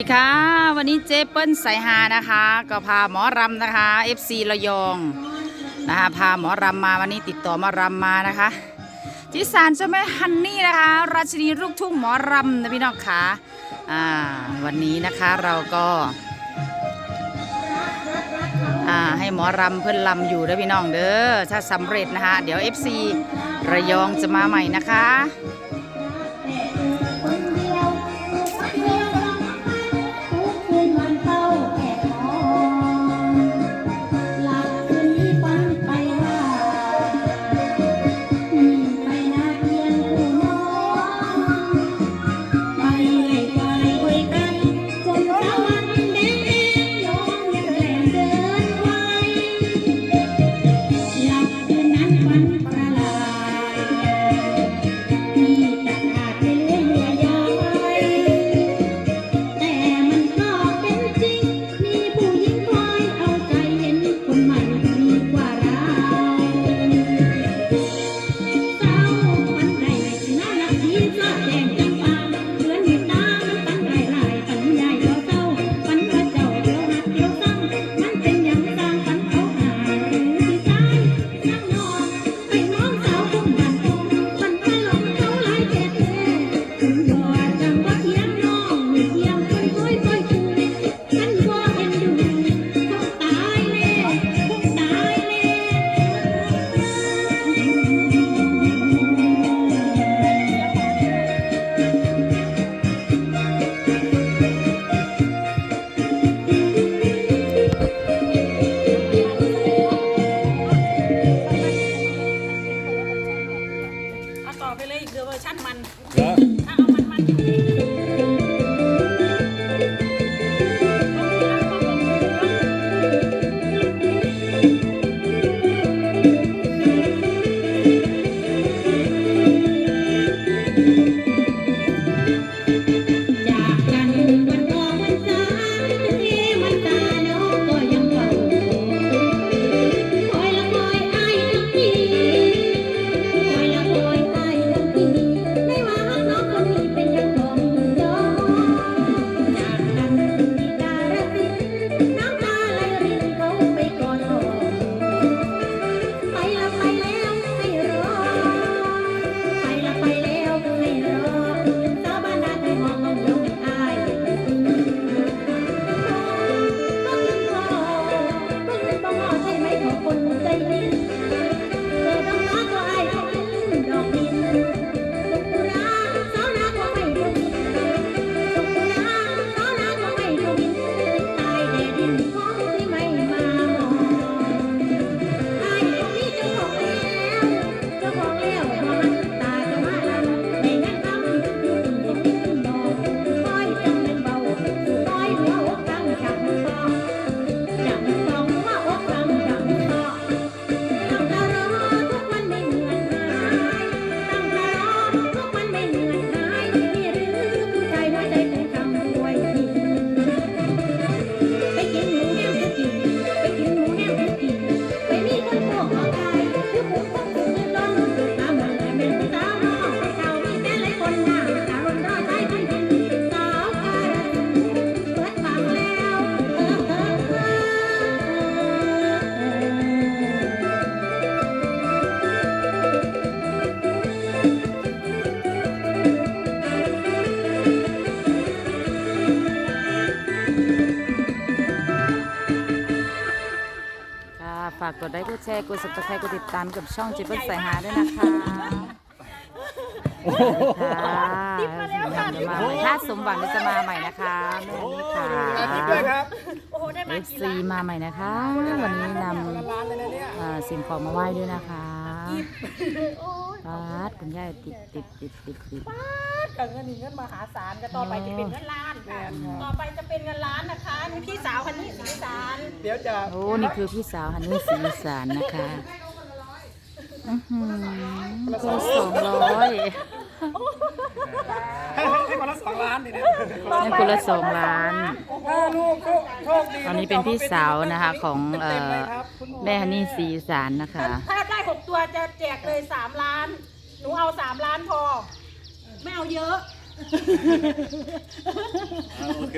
สวัสดีค่ะวันนี้เจเปิ้ลสายฮานะคะ ก็พาหมอรำนะคะ FC ระยองนะคะพาหมอรำมาวันนี้ติดต่อหมารำมานะคะจิสานเจ้าแม่ฮันนี่นะคะ ราชินีลูกทุ่งหมอรำนะพี่น้องคะอ่าวันนี้นะคะเราก็อ่าให้หมอรำเพื่อนรำอยู่เด้อพี่น้องเด้อถ้าสำเร็จนะคะ เดี๋ยว FC ระยองจะมาใหม่นะคะ ไปเลยอีกเดือเวอร์ชันมัน เหรอ ถ้าเอามันมันจา ฝากกดไลค์กดแชร์กด subscribe กดติดตามกับช่องเจเปิ้ลสายหาด้วยนะคะค่ะเดี๋ยวมาใหม่ถ้าสมหวังเดี๋ยวจะมาใหม่นะคะแม่นี่ค่ะด้วยครับโอ้โหได้เอมาฟกี่ซีล้านมาใหม่นะคะ วันนี้นร้านเลยนะเนี่ยำเอ่อสิ่งของมาไหว้ด้วยนะคะ โอ้ยปาดคุณย่าติดติดติดติดติดกับเงินนี่เงินมหาศาลก็ต่อไปจะเป็นเงินล้านค่ะต่อไปจะเป็นเงินล้านนะคะนี่พี่สาวคนนี้สีสารเดี๋ยวจะโอ้นี่คือพี่สาวฮันนี่ศรีอีสานนะคะอือหือคนละสองร้อยให้ให้ให้คนละสองล้านดิเนี่ยนี่คนละสองล้านถ้าลูกโชคดีตอนนี้เป็นพี่สาวนะคะของเอ่อต็มๆลยครับคุณแม่ฮันนี่ศรีอีสานนะคะถ้าได้ หกตัวจะแจกเลยสามล้าน หนูเอาสามล้านพอ ไม่เอาเยอะโอเค